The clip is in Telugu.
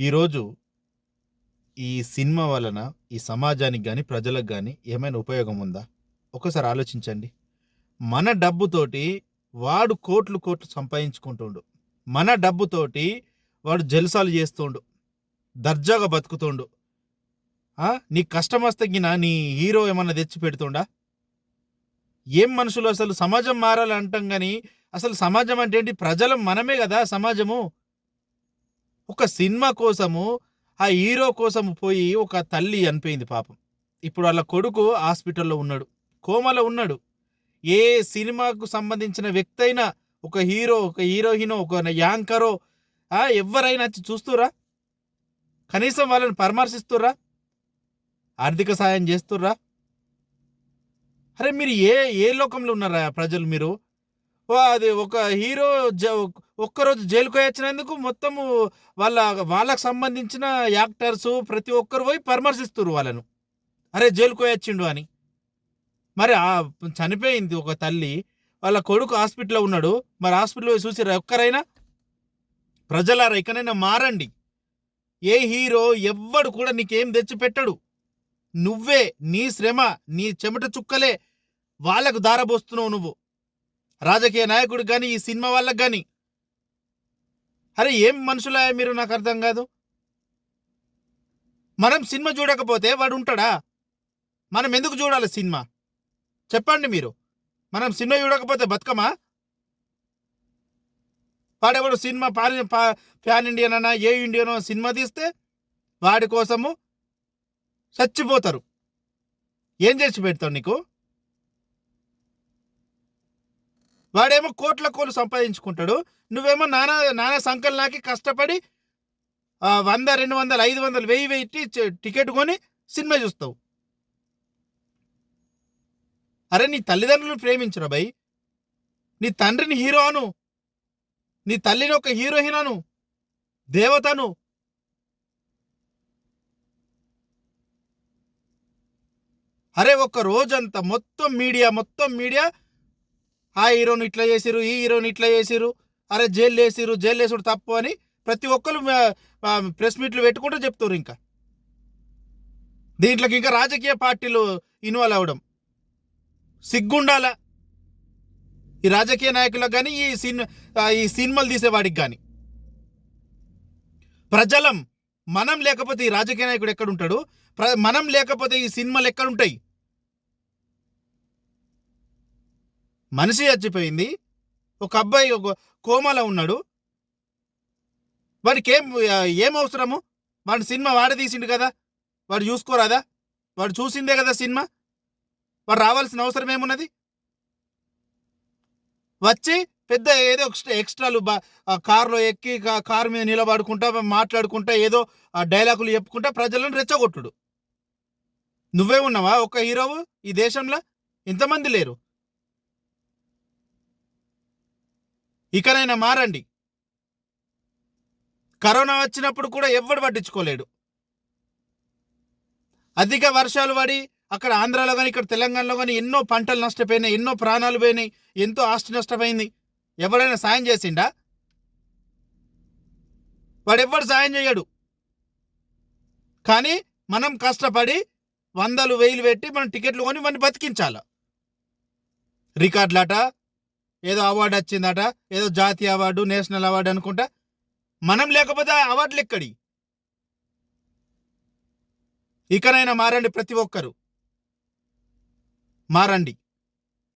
ఈరోజు ఈ సినిమా వలన ఈ సమాజానికి కానీ ప్రజలకు కానీ ఏమైనా ఉపయోగం ఉందా? ఒకసారి ఆలోచించండి. మన డబ్బుతోటి వాడు కోట్లు కోట్లు సంపాదించుకుంటుండు. మన డబ్బుతోటి వాడు జల్సాలు చేస్తుండు. దర్జాగా బతుకుతుండు. ఆ, నీ కష్టం వస్తే గిన నీ హీరో ఏమన్నా తెచ్చి పెడుతుండా? ఏం మనుషులు అసలు సమాజం మారాలి అంటాం కానీ అసలు సమాజం అంటే ఏంటి? ప్రజలం మనమే కదా సమాజము. ఒక సినిమా కోసము ఆ హీరో కోసం పోయి ఒక తల్లి అనిపోయింది పాపం. ఇప్పుడు వాళ్ళ కొడుకు హాస్పిటల్లో ఉన్నాడు. కోమలో ఉన్నాడు. ఏ సినిమాకు సంబంధించిన వ్యక్తి అయినా ఒక హీరో ఒక హీరోయిన్ ఒక యాంకరో ఎవరైనా వచ్చి చూస్తురా కనీసం వాళ్ళని పరామర్శిస్తురా ఆర్థిక సాయం చేస్తుర్రా? అరే మీరు ఏ ఏ లోకంలో ఉన్నారా ప్రజలు మీరు? అది ఒక హీరో జ ఒక్కరోజు జైలుకు వచ్చినందుకు మొత్తము వాళ్ళ వాళ్ళకు సంబంధించిన యాక్టర్స్ ప్రతి ఒక్కరు పోయి పరామర్శిస్తున్నారు వాళ్ళను. అరే జైలుకు వచ్చిండు అని. మరి ఆ చనిపోయింది ఒక తల్లి వాళ్ళ కొడుకు హాస్పిటల్లో ఉన్నాడు. మరి హాస్పిటల్లో పోయి చూసిరా ఒక్కరైనా? ప్రజలారా ఇకనైనా మారండి. ఏ హీరో ఎవ్వడు కూడా నీకేం తెచ్చిపెట్టడు నువ్వే నీ శ్రమ నీ చెమట చుక్కలే వాళ్ళకు దారబోస్తున్నావు నువ్వు. రాజకీయ నాయకుడు కానీ ఈ సినిమా వాళ్ళకి కానీ అరే ఏం మనుషులా మీరు నాకు అర్థం కాదు? మనం సినిమా చూడకపోతే వాడు ఉంటాడా? మనం ఎందుకు చూడాలి సినిమా? చెప్పండి మీరు. మనం సినిమా చూడకపోతే బతుకమా? వాడెవడు సినిమా పాన్ పా- ఫ్యాన్ ఇండియన్ అన్నా ఏ ఇండియనో సినిమా తీస్తే వాడి కోసము చచ్చిపోతారు. ఏం చేసి పెడతావు నీకు? వాడేమో కోట్ల కోలు సంపాదించుకుంటాడు. నువ్వేమో నానా నానా సంకలనాకి కష్టపడి వంద రెండు వందలు ఐదు వందలు వెయ్యి వెయ్యి టికెట్ కొని సినిమా చూస్తావు. అరే నీ తల్లిదండ్రులు ప్రేమించరా భయ్ నీ తండ్రిని హీరో అను. నీ తల్లిని ఒక హీరోయిన్ అను. దేవతను అరే ఒక రోజంతా మొత్తం మీడియా మొత్తం మీడియా ఆ హీరోని ఇట్లా చేసిరు ఈ హీరోని ఇట్లా చేసిరు అరే జైలు వేసిరు జైలు వేసుడు తప్పు అని ప్రతి ఒక్కరు ప్రెస్ మీట్లు పెట్టుకుంటూ చెప్తారు ఇంకా. దీంట్లోకి ఇంకా రాజకీయ పార్టీలు ఇన్వాల్వ్ అవ్వడం. సిగ్గుండాల. ఈ రాజకీయ నాయకులకు కానీ ఈ సిన్ ఈ సినిమాలు తీసేవాడికి కానీ. ప్రజలం మనం లేకపోతే ఈ రాజకీయ నాయకుడు ఎక్కడుంటాడు ప్ర మనం లేకపోతే ఈ సినిమాలు ఎక్కడుంటాయి మనిషి చచ్చిపోయింది. ఒక అబ్బాయి ఒక కోమలో ఉన్నాడు. వాడికి ఏం ఏం అవసరము? వాడి సినిమా వాడే తీసిండు కదా? వాడు చూసుకోరాదా? వాడు చూసిందే కదా సినిమా? వాడు రావాల్సిన అవసరం ఏమున్నది? వచ్చి పెద్ద ఏదో ఎక్స్ట్రాలు కారులో ఎక్కి కారు మీద నిలబడుకుంటా మాట్లాడుకుంటా ఏదో ఆ డైలాగులు చెప్పుకుంటా ప్రజలను రెచ్చగొట్టుడు. నువ్వే ఉన్నావా ఒక హీరోవు ఈ దేశంలో? ఇంతమంది లేరు. ఇకనైనా మారండి. కరోనా వచ్చినప్పుడు కూడా ఎవ్వడు పట్టించుకోలేడు. అధిక వర్షాలు పడి అక్కడ ఆంధ్రాలో కానీ ఇక్కడ తెలంగాణలో కానీ ఎన్నో పంటలు నష్టపోయినాయి ఎన్నో ప్రాణాలు పోయినాయి ఎంతో ఆస్తి నష్టపోయింది ఎవడైనా సాయం చేసిండా? వాడెవ్వడు సాయం చేయడు. కానీ మనం కష్టపడి వందలు వేలు పెట్టి మనం టికెట్లు కొని వాడిని బతికించాలి. రికార్డ్లాటా ఏదో అవార్డు వచ్చిందట ఏదో జాతీయ అవార్డు నేషనల్ అవార్డు అనుకుంటా. మనం లేకపోతే అవార్డులు ఎక్కడి? ఇకనైనా మారండి ప్రతి ఒక్కరు. మారండి.